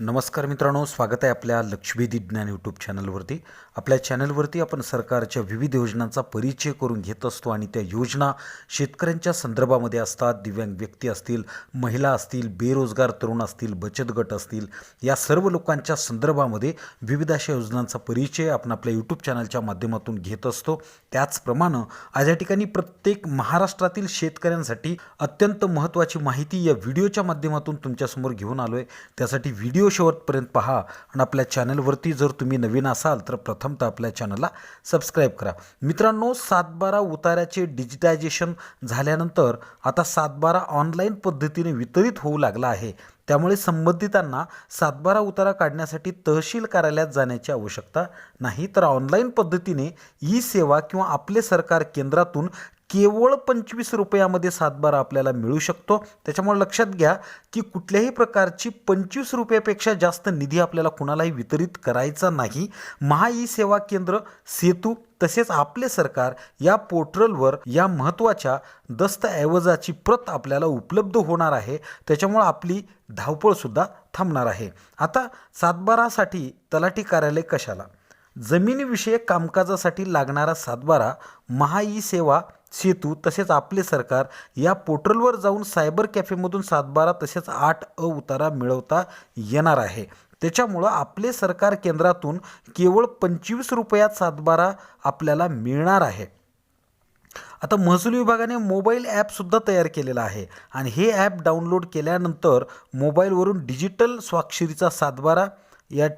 नमस्कार मित्रांनो स्वागत आहे आपल्या लक्षवेधी ज्ञान यूट्यूब चॅनलवरती आपल्या चॅनलवरती आपण सरकारच्या विविध योजनांचा परिचय करून घेत असतो आणि त्या योजना शेतकऱ्यांच्या संदर्भामध्ये असतात. दिव्यांग व्यक्ती असतील महिला असतील बेरोजगार तरुण असतील बचत गट असतील या सर्व लोकांच्या संदर्भामध्ये विविध अशा योजनांचा परिचय आपण आपल्या यूट्यूब चॅनलच्या माध्यमातून घेत असतो. त्याचप्रमाणे आज या ठिकाणी प्रत्येक महाराष्ट्रातील शेतकऱ्यांसाठी अत्यंत महत्त्वाची माहिती या व्हिडिओच्या माध्यमातून तुमच्यासमोर घेऊन आलो आहे त्यासाठी व्हिडिओ शेवटपर्यंत पहा आणि आपल्या चॅनलवरती जर तुम्ही नवीन असाल तर प्रथमतः आपल्या चॅनलला सबस्क्राईब करा. मित्रांनो सातबारा उताऱ्याचे डिजिटायझेशन झाल्यानंतर आता सातबारा ऑनलाईन पद्धतीने वितरित होऊ लागला आहे. त्यामुळे संबंधितांना सातबारा उतारा काढण्यासाठी तहसील कार्यालयात जाण्याची आवश्यकता नाही. तर ऑनलाईन पद्धतीने ई सेवा किंवा आपले सरकार केंद्रातून केवळ पंचवीस रुपयामध्ये सातबारा आपल्याला मिळू शकतो. त्याच्यामुळे लक्षात घ्या की कुठल्याही प्रकारची पंचवीस रुपयापेक्षा जास्त निधी आपल्याला कुणालाही वितरित करायचा नाही. महा ई सेवा केंद्र सेतू तसेच आपले सरकार या पोर्टलवर या महत्त्वाच्या दस्तऐवजाची प्रत आपल्याला उपलब्ध होणार आहे. त्याच्यामुळं आपली धावपळसुद्धा थांबणार आहे. आता सातबारासाठी तलाठी कार्यालय कशाला? जमिनीविषयक कामकाजासाठी लागणारा सातबारा महा ई सेवा सेतू तसेच आपले सरकार या पोर्टलवर जाऊन सायबर कॅफेमधून सातबारा तसेच आठ अ उतारा मिळवता येणार आहे. त्याच्यामुळं आपले सरकार केंद्रातून केवळ पंचवीस रुपयात सातबारा आपल्याला मिळणार आहे. आता महसूल विभागाने मोबाईल ॲपसुद्धा तयार केलेला आहे आणि हे ॲप डाउनलोड केल्यानंतर मोबाईलवरून डिजिटल स्वाक्षरीचा सातबारा या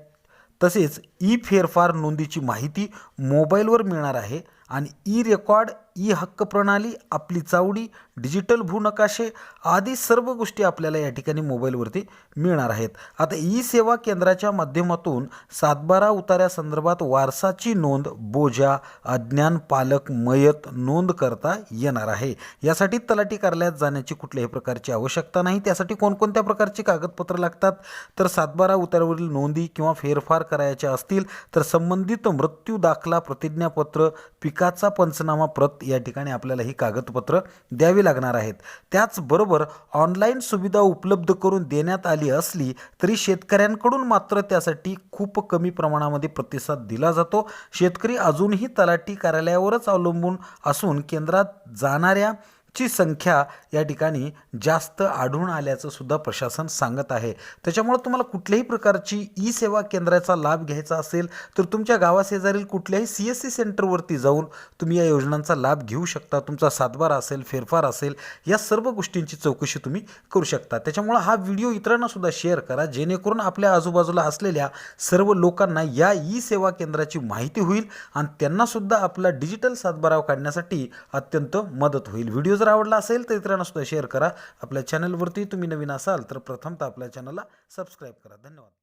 तसेच ई फेरफार नोंदीची माहिती मोबाईलवर मिळणार आहे. आणि ई रेकॉर्ड ई हक्क प्रणाली आपली चावडी डिजिटल भूनकाशे आदी सर्व गोष्टी आपल्याला या ठिकाणी मोबाईलवरती मिळणार आहेत. आता ई सेवा केंद्राच्या माध्यमातून सातबारा उतार्यासंदर्भात वारसाची नोंद बोजा अज्ञान पालक मयत नोंद करता येणार आहे. यासाठी तलाठी कार्यालयात जाण्याची कुठल्याही प्रकारची आवश्यकता नाही. त्यासाठी कोणकोणत्या प्रकारची कागदपत्र लागतात? तर सातबारा उतार्यावरील नोंदी किंवा फेरफार करायच्या असतील तर संबंधित मृत्यू दाखला प्रतिज्ञापत्र पिका पिकाचा पंचनामा प्रत या ठिकाणी आपल्याला ही कागदपत्र द्यावी लागणार आहेत. त्याचबरोबर ऑनलाईन सुविधा उपलब्ध करून देण्यात आली असली तरी शेतकऱ्यांकडून मात्र त्यासाठी खूप कमी प्रमाणामध्ये प्रतिसाद दिला जातो. शेतकरी अजूनही तलाठी कार्यालयावरच अवलंबून असून केंद्रात जाणाऱ्या ची संख्या या ठिकाणी जास्त आढळून आल्याचं सुद्धा प्रशासन सांगत आहे. त्याच्यामुळं तुम्हाला कुठल्याही प्रकारची ई सेवा केंद्राचा लाभ घ्यायचा असेल तर तुमच्या गावाशेजारील कुठल्याही सी एस सी सेंटरवरती जाऊन तुम्ही या योजनांचा लाभ घेऊ शकता. तुमचा सातबार असेल फेरफार असेल या सर्व गोष्टींची चौकशी तुम्ही करू शकता. त्याच्यामुळं हा व्हिडिओ इतरांना सुद्धा शेअर करा जेणेकरून आपल्या आजूबाजूला असलेल्या सर्व लोकांना या ई सेवा केंद्राची माहिती होईल आणि त्यांनासुद्धा आपला डिजिटल सातबारा काढण्यासाठी अत्यंत मदत होईल. व्हिडिओ जर आवडला असेल तर इतरांना सुद्धा शेअर करा. आपल्या चॅनलवरती तुम्ही नवीन असाल तर प्रथमतः आपल्या चॅनलला सबस्क्राईब करा. धन्यवाद.